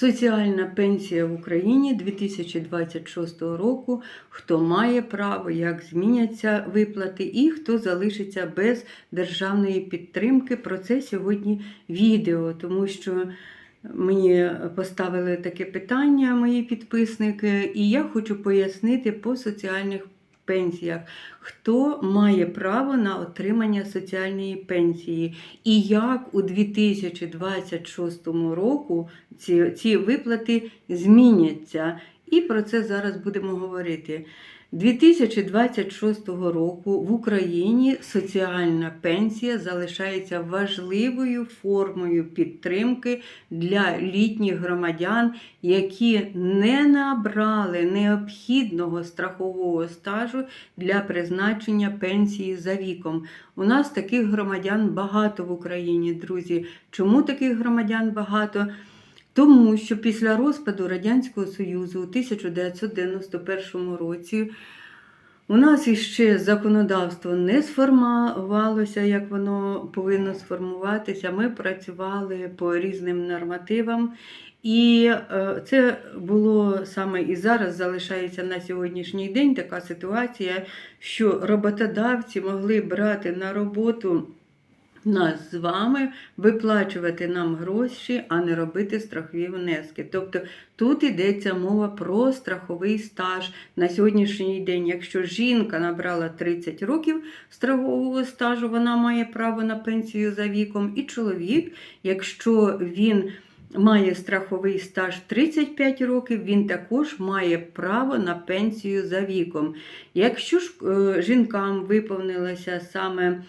Соціальна пенсія в Україні 2026 року. Хто має право, як зміняться виплати, і хто залишиться без державної підтримки. Про це сьогодні відео, тому що мені поставили таке питання, мої підписники, і я хочу пояснити по соціальних пенсіях, хто має право на отримання соціальної пенсії, і як у 2026 року ці, ці виплати зміняться. І про це зараз будемо говорити. 2026 року в Україні соціальна пенсія залишається важливою формою підтримки для літніх громадян, які не набрали необхідного страхового стажу для призначення пенсії за віком. У нас таких громадян багато в Україні, друзі. Чому таких громадян багато? Тому що після розпаду Радянського Союзу у 1991 році у нас іще законодавство не сформувалося, як воно повинно сформуватися. Ми працювали по різним нормативам. І е, це було саме і зараз залишається на сьогоднішній день така ситуація, що роботодавці могли брати на роботу нас з вами, виплачувати нам гроші, а не робити страхові внески. Тобто тут йдеться мова про страховий стаж на сьогоднішній день. Якщо жінка набрала 30 років страхового стажу, вона має право на пенсію за віком, і чоловік, якщо він Має страховий стаж 35 років, він також має право на пенсію за віком. Якщо ж е, жінкам виповнилося саме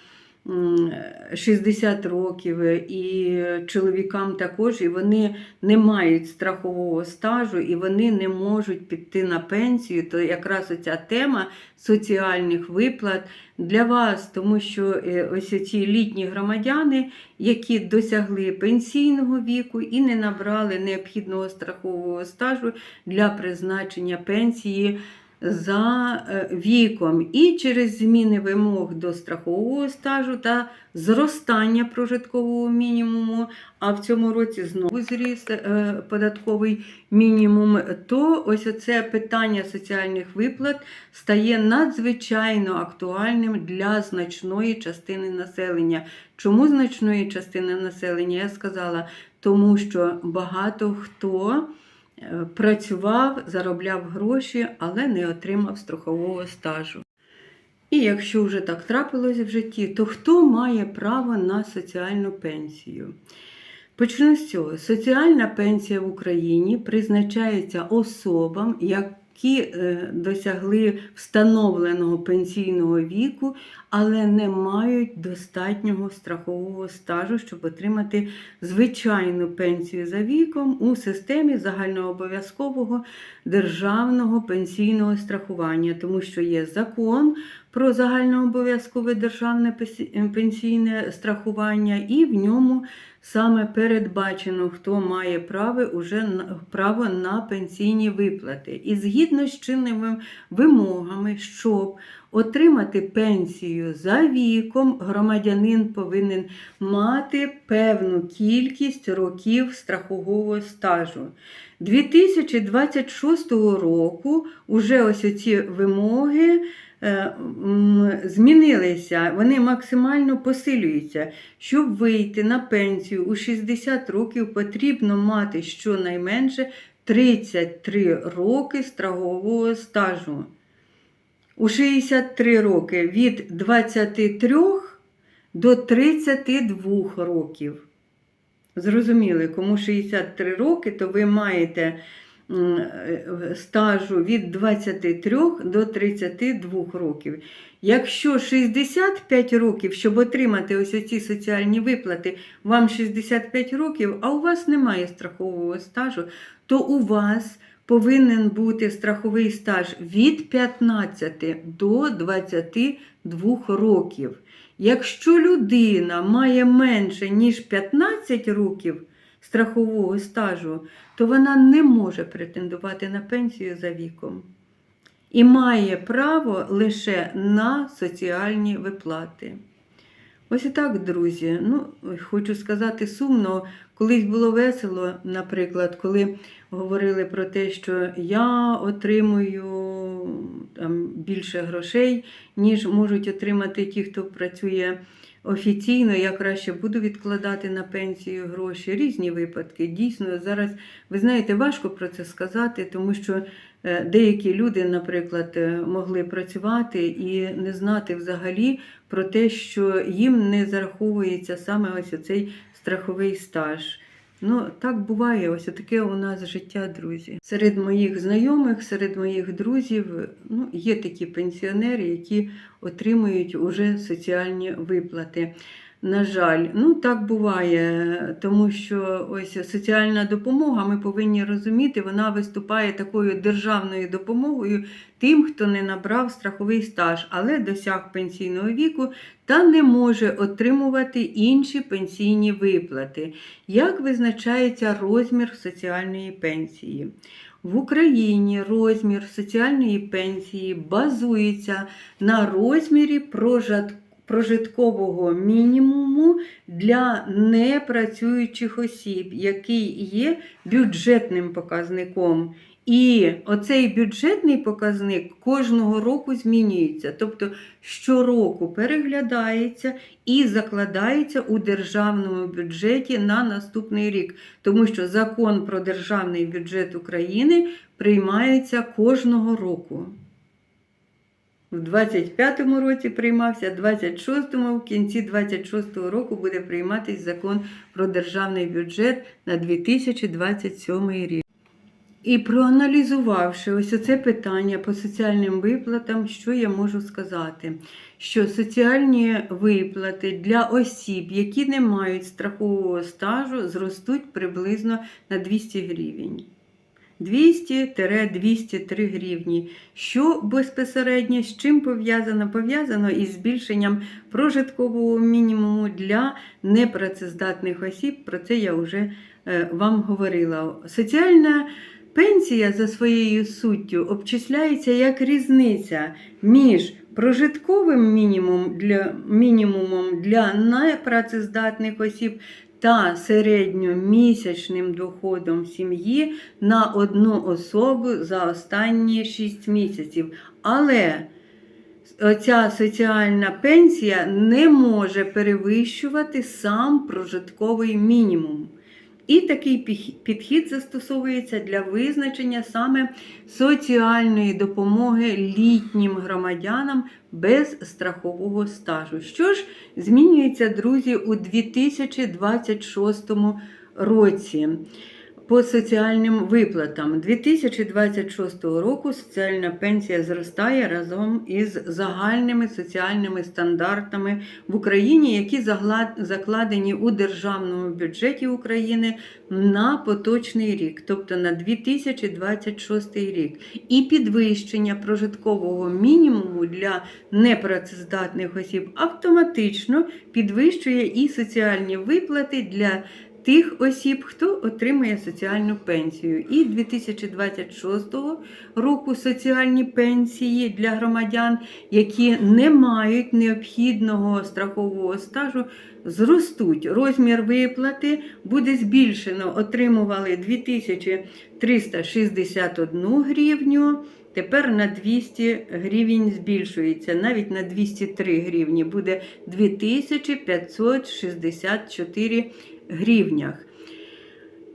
60 років, і чоловікам також, і вони не мають страхового стажу, і вони не можуть піти на пенсію, то якраз оця тема соціальних виплат для вас, тому що е, ось ці літні громадяни, які досягли пенсійного віку і не набрали необхідного страхового стажу для призначення пенсії за е, віком і через зміни вимог до страхового стажу та зростання прожиткового мінімуму, а в цьому році знову зріс е, податковий мінімум, то ось оце питання соціальних виплат стає надзвичайно актуальним для значної частини населення. Чому значної частини населення? Я сказала, тому що багато хто. Працював, заробляв гроші, але не отримав страхового стажу. І якщо вже так трапилось в житті, то хто має право на соціальну пенсію? Почну з цього. Соціальна пенсія в Україні призначається особам, які е, досягли встановленого пенсійного віку, але не мають достатнього страхового стажу, щоб отримати звичайну пенсію за віком у системі загальнообов'язкового державного пенсійного страхування, тому що є закон про загальнообов'язкове державне пенсійне страхування, і в ньому саме передбачено, хто має право, уже право на пенсійні виплати. І згідно з чинними вимогами, щоб отримати пенсію за віком, громадянин повинен мати певну кількість років страхового стажу. 2026 року уже ось ці вимоги змінилися, вони максимально посилюються. Щоб вийти на пенсію у 60 років, потрібно мати щонайменше 33 роки страхового стажу. У 63 роки від 23 до 32 років. Зрозуміли, кому 63 роки, то ви маєте е, стажу від 23 до 32 років. Якщо 65 років, щоб отримати ось ці соціальні виплати, вам 65 років, а у вас немає страхового стажу, то у вас повинен бути страховий стаж від 15 до 22 років. Якщо людина має менше, ніж 15 років страхового стажу, то вона не може претендувати на пенсію за віком і має право лише на соціальні виплати. Ось і так, друзі. Ну, хочу сказати сумно, колись було весело, наприклад, коли говорили про те, що я отримую там, більше грошей, ніж можуть отримати ті, хто працює офіційно. Я краще буду відкладати на пенсію гроші. Різні випадки. Дійсно, зараз, ви знаєте, важко про це сказати, тому що е, деякі люди, наприклад, е, могли працювати і не знати взагалі про те, що їм не зараховується саме ось цей страховий стаж. Ну, так буває, ось таке у нас життя, друзі. Серед моїх знайомих, серед моїх друзів ну, є такі пенсіонери, які отримують уже соціальні виплати. На жаль, ну так буває, тому що ось соціальна допомога, ми повинні розуміти, вона виступає такою державною допомогою тим, хто не набрав страховий стаж, але досяг пенсійного віку та не може отримувати інші пенсійні виплати. Як визначається розмір соціальної пенсії? В Україні розмір соціальної пенсії базується на розмірі прожитку прожиткового мінімуму для непрацюючих осіб, який є бюджетним показником. І оцей бюджетний показник кожного року змінюється. Тобто щороку переглядається і закладається у державному бюджеті на наступний рік. Тому що закон про державний бюджет України приймається кожного року. В 25-му році приймався, в 26-му, в кінці 26-го року буде прийматись закон про державний бюджет на 2027 рік. І проаналізувавши ось оце питання по соціальним виплатам, що я можу сказати? Що соціальні виплати для осіб, які не мають страхового стажу, зростуть приблизно на 200 гривень. 200-203 гривні. Що безпосередньо з чим пов'язано? Пов'язано із збільшенням прожиткового мінімуму для непрацездатних осіб. Про це я вже е, вам говорила. Соціальна пенсія за своєю суттю обчисляється як різниця між прожитковим мінімум для, мінімумом для непрацездатних осіб та середньомісячним доходом сім'ї на одну особу за останні 6 місяців. Але ця соціальна пенсія не може перевищувати сам прожитковий мінімум. І такий підхід застосовується для визначення саме соціальної допомоги літнім громадянам без страхового стажу. Що ж змінюється, друзі, у 2026 році? По соціальним виплатам. 2026 року соціальна пенсія зростає разом із загальними соціальними стандартами в Україні, які закладені у державному бюджеті України на поточний рік, тобто на 2026 рік, і підвищення прожиткового мінімуму для непрацездатних осіб автоматично підвищує і соціальні виплати для тих осіб, хто отримує соціальну пенсію. І 2026 року соціальні пенсії для громадян, які не мають необхідного страхового стажу, зростуть. Розмір виплати буде збільшено. Отримували 2361 гривню. Тепер на 200 гривень збільшується, навіть на 203 гривні буде 2564 гривнях.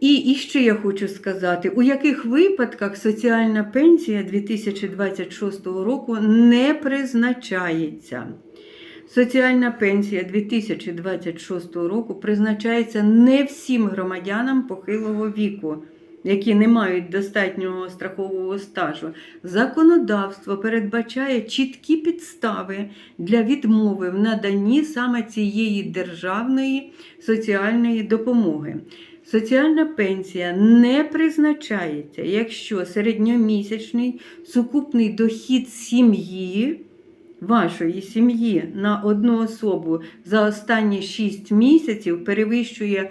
І, і ще я хочу сказати, у яких випадках соціальна пенсія 2026 року не призначається. Соціальна пенсія 2026 року призначається не всім громадянам похилого віку які не мають достатнього страхового стажу, законодавство передбачає чіткі підстави для відмови в наданні саме цієї державної соціальної допомоги. Соціальна пенсія не призначається, якщо середньомісячний сукупний дохід сім'ї вашої сім'ї на одну особу за останні 6 місяців перевищує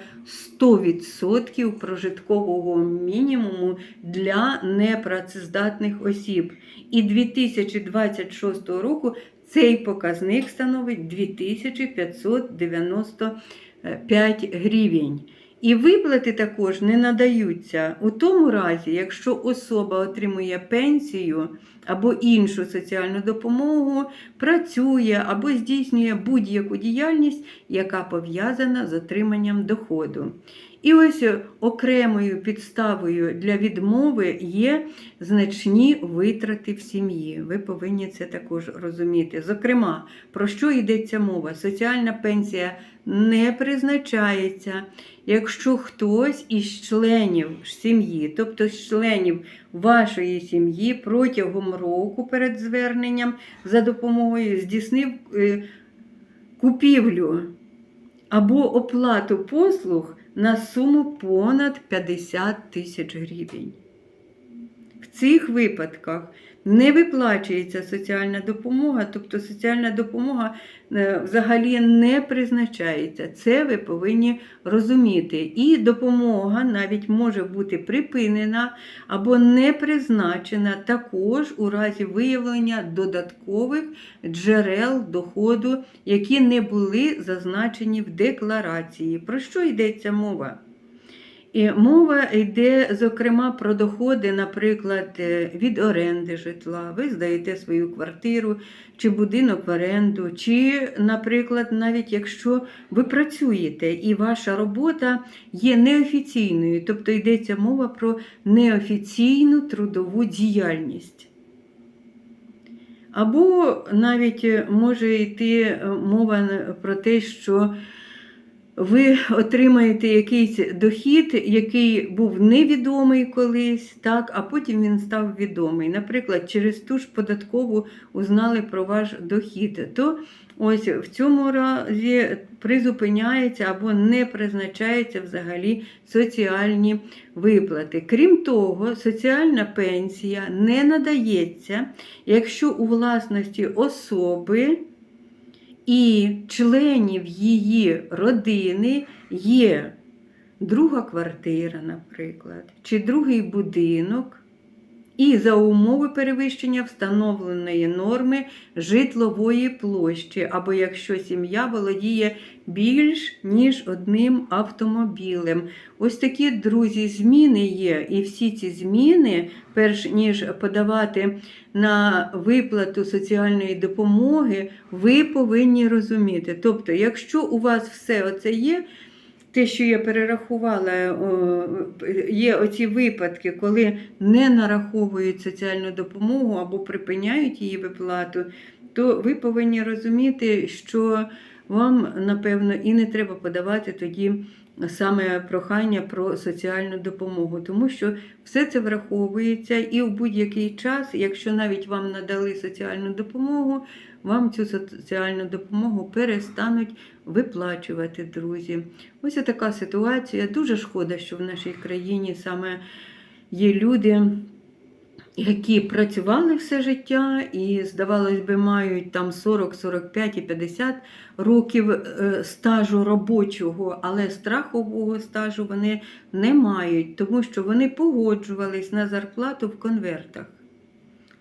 100% прожиткового мінімуму для непрацездатних осіб. І 2026 року цей показник становить 2595 гривень. І виплати також не надаються у тому разі, якщо особа отримує пенсію або іншу соціальну допомогу, працює або здійснює будь-яку діяльність, яка пов'язана з отриманням доходу. І ось окремою підставою для відмови є значні витрати в сім'ї. Ви повинні це також розуміти. Зокрема, про що йдеться мова? Соціальна пенсія не призначається, якщо хтось із членів сім'ї, тобто з членів вашої сім'ї протягом року перед зверненням за допомогою здійснив е, купівлю або оплату послуг на суму понад 50 тисяч гривень. В цих випадках не виплачується соціальна допомога, тобто соціальна допомога е, взагалі не призначається. Це ви повинні розуміти. І допомога навіть може бути припинена або не призначена також у разі виявлення додаткових джерел доходу, які не були зазначені в декларації. Про що йдеться мова? І мова йде, зокрема, про доходи, наприклад, е, від оренди житла. Ви здаєте свою квартиру чи будинок в оренду, чи, наприклад, навіть якщо ви працюєте і ваша робота є неофіційною, тобто йдеться мова про неофіційну трудову діяльність. Або навіть може йти е, мова про те, що ви отримаєте якийсь дохід, який був невідомий колись, так, а потім він став відомий. Наприклад, через ту ж податкову узнали про ваш дохід. То ось в цьому разі призупиняється або не призначається взагалі соціальні виплати. Крім того, соціальна пенсія не надається, якщо у власності особи і членів її родини є друга квартира, наприклад, чи другий будинок, і за умови перевищення встановленої норми житлової площі, або якщо сім'я володіє більш ніж одним автомобілем. Ось такі, друзі, зміни є. І всі ці зміни, перш ніж подавати на виплату соціальної допомоги, ви повинні розуміти. Тобто, якщо у вас все оце є, те, що я перерахувала, є оці випадки, коли не нараховують соціальну допомогу або припиняють її виплату, то ви повинні розуміти, що вам, напевно, і не треба подавати тоді саме прохання про соціальну допомогу, тому що все це враховується і в будь-який час, якщо навіть вам надали соціальну допомогу, вам цю соціальну допомогу перестануть виплачувати, друзі. Ось така ситуація. Дуже шкода, що в нашій країні саме є люди які працювали все життя і, здавалось би, мають там 40, 45 і 50 років е, стажу робочого, але страхового стажу вони не мають, тому що вони погоджувались на зарплату в конвертах.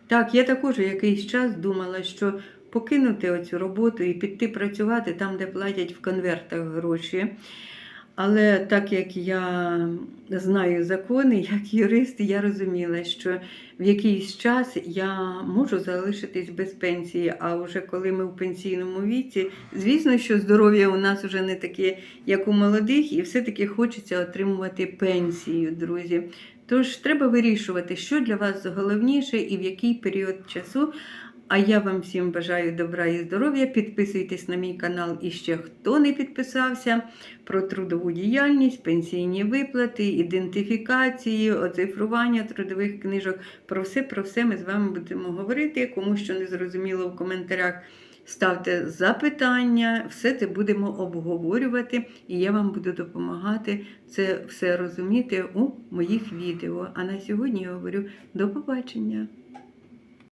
Так, я також якийсь час думала, що покинути оцю роботу і піти працювати там, де платять в конвертах гроші. Але так як я знаю закони, як юрист, я розуміла, що в якийсь час я можу залишитись без пенсії. А вже коли ми в пенсійному віці, звісно, що здоров'я у нас вже не таке, як у молодих, і все-таки хочеться отримувати пенсію, друзі. Тож треба вирішувати, що для вас головніше і в який період часу. А я вам всім бажаю добра і здоров'я. Підписуйтесь на мій канал і ще хто не підписався про трудову діяльність, пенсійні виплати, ідентифікації, оцифрування трудових книжок. Про все, про все ми з вами будемо говорити. Кому що не зрозуміло в коментарях. Ставте запитання, все це будемо обговорювати, і я вам буду допомагати це все розуміти у моїх відео. А на сьогодні я говорю до побачення!